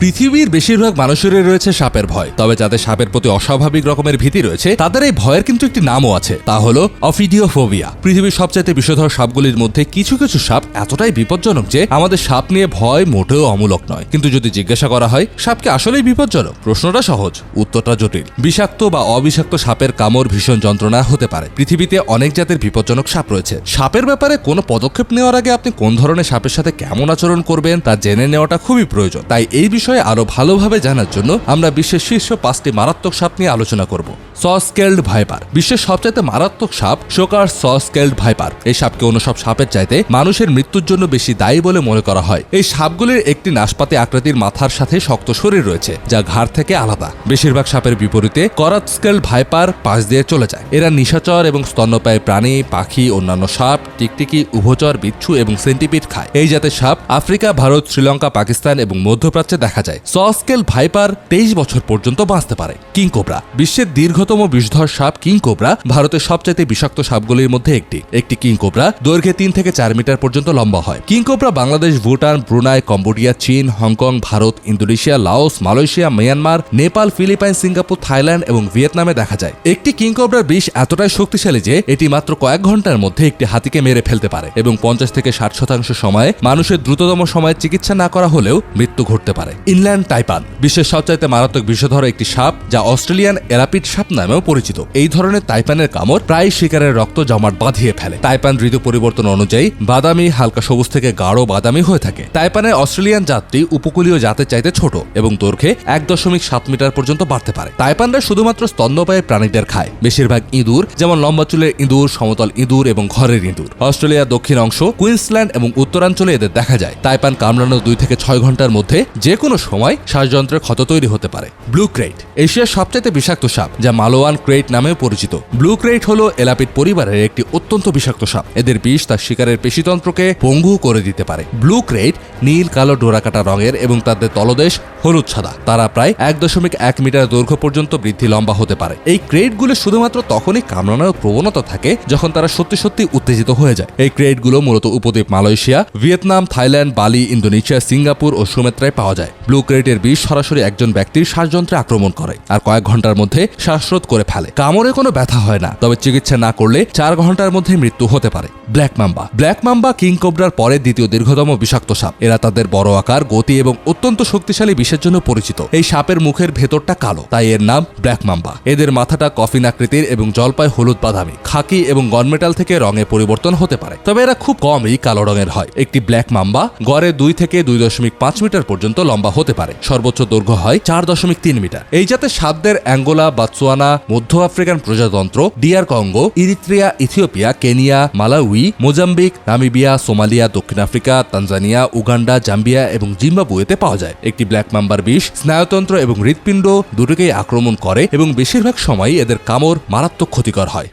পৃথিবীর বেশিরভাগ মানুষেরই রয়েছে সাপের ভয়। তবে যাদের সাপের প্রতি অস্বাভাবিক রকমের ভীতি রয়েছে, তাদের এই ভয়ের কিন্তু একটি নামও আছে। তা হলো অফিডিওফোবিয়া। পৃথিবীর সবচাইতে বিষধর সাপগুলির মধ্যে কিছু কিছু সাপ এতটাই বিপজ্জনক যে, আমাদের সাপ নিয়ে ভয় মোটেও অমূলক নয়। কিন্তু যদি জিজ্ঞাসা করা হয় সাপকে আসলেই বিপজ্জনক? প্রশ্নটা সহজ, উত্তরটা জটিল। বিষাক্ত বা অবিষাক্ত সাপের কামড় ভীষণ যন্ত্রণা হতে পারে। পৃথিবীতে অনেক জাতের বিপজ্জনক সাপ রয়েছে। সাপের ব্যাপারে কোনো পদক্ষেপ নেওয়ার আগে আপনি কোন ধরনের সাপের সাথে কেমন আচরণ করবেন, তা জেনে নেওয়াটা খুবই প্রয়োজন। তাই এই বিষয়ে আরও ভালোভাবে জানার জন্য আমরা বিশ্বের শীর্ষ পাঁচটি মারাত্মক সাপ নিয়ে আলোচনা করব। Saw scaled viper. বিশ্বের সবচাইতে মারাত্মক সাপ শোকার সস্কেল্ড ভাইপার। এই সাপকে অন্য সব সাপের চাইতে মানুষের মৃত্যুর জন্য বেশি দায়ী বলে মনে করা হয়। এই সাপগুলির একটি নাশপাতি আকৃতির মাথার সাথে শক্ত শরীর রয়েছে, যা ঘাড় থেকে আলাদা। বেশিরভাগ সাপের বিপরীতে করাতস্কেল ভাইপার পাশ দিয়ে চলে যায়। এরা নিশাচর এবং স্তন্যপায়ী প্রাণী, পাখি, অন্যান্য সাপ টিকটিকি, উভচর বিচ্ছু এবং সেন্টিপিড খায়। এই জাতের সাপ আফ্রিকা, ভারত, শ্রীলঙ্কা, পাকিস্তান এবং মধ্যপ্রাচ্যে দেখা যায়। সস্কেল ভাইপার তেইশ বছর পর্যন্ত বাঁচতে পারে। King cobra. বিশ্বের দীর্ঘতম বিষধর সাপ কিং কোবরা ভারতের সবচাইতে বিষাক্ত সাপগুলির মধ্যে একটি। একটি কিং কোবরা দৈর্ঘ্যে তিন থেকে চার মিটার পর্যন্ত লম্বা হয়। King cobra Bangladesh, Bhutan, Brunei, Cambodia, চীন, Hong Kong, Bharat, Indonesia, Laos, Malaysia, Myanmar, Nepal, Philippines, Singapore, Thailand এবং ভিয়েতনামে দেখা যায়। একটি কিং কোবরার বিষ এতটাই শক্তিশালী যে এটি মাত্র কয়েক ঘণ্টার মধ্যে একটি হাতিকে মেরে ফেলতে পারে এবং পঞ্চাশ থেকে ষাট শতাংশ সময়ে মানুষের দ্রুততম সময়ে চিকিৎসা না করা হলেও মৃত্যু ঘটতে পারে। ইনল্যান্ড টাইপান বিশ্বের সবচাইতে মারাত্মক বিষধর একটি সাপ যা অস্ট্রেলিয়ান এরাপিড সাপ নামেও পরিচিত। এই ধরনের তাইপানের কামড় প্রায় শিকারের রক্ত জমাট বাঁধিয়ে ফেলে। তাইপান ঋতু পরিবর্তন অনুযায়ী বাদামি, হালকা সবুজ থেকে গাঢ় বাদামি হয়ে থাকে। তাইপানের অস্ট্রেলিয়ান জাতটি উপকূলীয় জাতের চাইতে ছোট এবং দৈর্ঘ্যে এক দশমিক সাত মিটার পর্যন্ত বাড়তে পারে। তাইপানরা শুধুমাত্র স্তন্যপায়ী প্রাণীদের খায়। বেশিরভাগ ইঁদুর, যেমন লম্বা চুলের ইঁদুর, সমতল ইঁদুর এবং ঘরের ইঁদুর। অস্ট্রেলিয়ার দক্ষিণ অংশ, কুইন্সল্যান্ড এবং উত্তরাঞ্চলে এদের দেখা যায়। তাইপান কামড়ানোর দুই থেকে ছয় ঘণ্টার মধ্যে যে কোনো সময় শ্বাসযন্ত্রের ক্ষত তৈরি হতে পারে। ব্লু ক্রেট এশিয়ার সবচাইতে বিষাক্ত সাপ, যা মালোয়ান ক্রেট নামেও পরিচিত। ব্লু ক্রেট হলো এলাপিড পরিবারের একটি অত্যন্ত বিষাক্ত সাপ। এদের বিষ তার শিকারের পেশিতন্ত্রকে পঙ্গু করে দিতে পারে। ব্লু ক্রেট নীল, কালো, ডোরাকাটা রঙের এবং তাদের তলদেশ হলুদ সাদা। তারা প্রায় এক দশমিক এক মিটার দৈর্ঘ্য পর্যন্ত বৃদ্ধি লম্বা হতে পারে। এই ক্রেটগুলো শুধুমাত্র তখনই কামড়ানোর প্রবণতা থাকে যখন তারা সত্যি সত্যি উত্তেজিত হয়ে যায়। এই ক্রেটগুলো মূলত উপদ্বীপ Malaysia, Vietnam, Thailand, Bali, Indonesia, Singapore ও সুমেত্রায় পাওয়া যায়। ব্লু ক্রেটের বিষ সরাসরি একজন ব্যক্তির শ্বাসযন্ত্রে আক্রমণ করে আর কয়েক ঘণ্টার মধ্যে শ্বাসরোধ করে ফেলে। কামড়ে কোনো ব্যথা হয় না, তবে চিকিৎসা না করলে চার ঘণ্টার মধ্যে মৃত্যু হতে পারে। Black mamba. Black mamba king কোবরার পরে দ্বিতীয় দীর্ঘতম বিষাক্ত সাপ। এরা তাদের বড় আকার, গতি এবং অত্যন্ত শক্তিশালী বিষের জন্য পরিচিত। এই সাপের মুখের ভেতরটা কালো, তাই এর নাম ব্ল্যাক মাম্বা। এদের মাথাটা কফিন আকৃতির এবং জলপাই হলুদ বাদামি, খাকি এবং গনমেটাল থেকে রঙে পরিবর্তন হতে পারে। তবে এরা খুব কমই কালো রঙের হয়। একটি ব্ল্যাক মাম্বা গড়ে দুই থেকে দুই দশমিক পাঁচ মিটার পর্যন্ত লম্বা হতে পারে। সর্বোচ্চ দৈর্ঘ্য হয় চার দশমিক তিন মিটার। এই জাতের সাপদের অ্যাঙ্গোলা, বাতসোয়ানা, মধ্য আফ্রিকান প্রজাতন্ত্র, D R Congo, Eritrea, Ethiopia, Kenya, Malawi, Mozambique, Namibia, Somalia, দক্ষিণ আফ্রিকা, তানজানিয়া, উগান্ডা, জাম্বিয়া এবং জিম্বাবুয়েতে পাওয়া যায়। একটি ব্ল্যাক মাম্বার বিষ স্নায়ুতন্ত্র এবং হৃৎপিণ্ড দুটোকেই আক্রমণ করে এবং বেশিরভাগ সময় এদের কামড় মারাত্মক ক্ষতিকর হয়।